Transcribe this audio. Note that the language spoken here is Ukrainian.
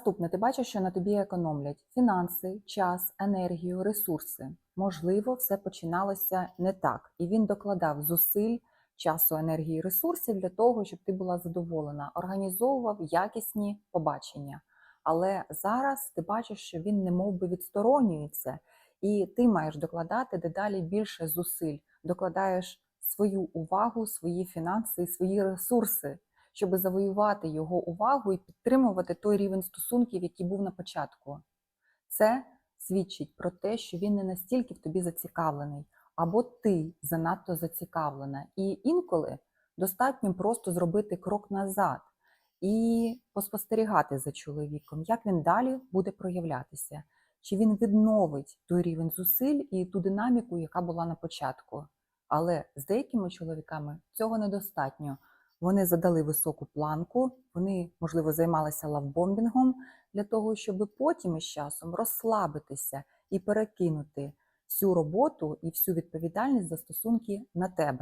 Наступне, ти бачиш, що на тобі економлять фінанси, час, енергію, ресурси. Можливо, все починалося не так, і він докладав зусиль, часу, енергії, ресурсів для того, щоб ти була задоволена, організовував якісні побачення. Але зараз ти бачиш, що він не би відсторонюється, і ти маєш докладати дедалі більше зусиль, докладаєш свою увагу, свої фінанси свої ресурси, щоб завоювати його увагу і підтримувати той рівень стосунків, який був на початку. Це свідчить про те, що він не настільки в тобі зацікавлений, або ти занадто зацікавлена. І інколи достатньо просто зробити крок назад і поспостерігати за чоловіком, як він далі буде проявлятися, чи він відновить той рівень зусиль і ту динаміку, яка була на початку. Але з деякими чоловіками цього недостатньо. Вони задали високу планку, вони, можливо, займалися лавбомбінгом для того, щоб потім із часом розслабитися і перекинути всю роботу і всю відповідальність за стосунки на тебе.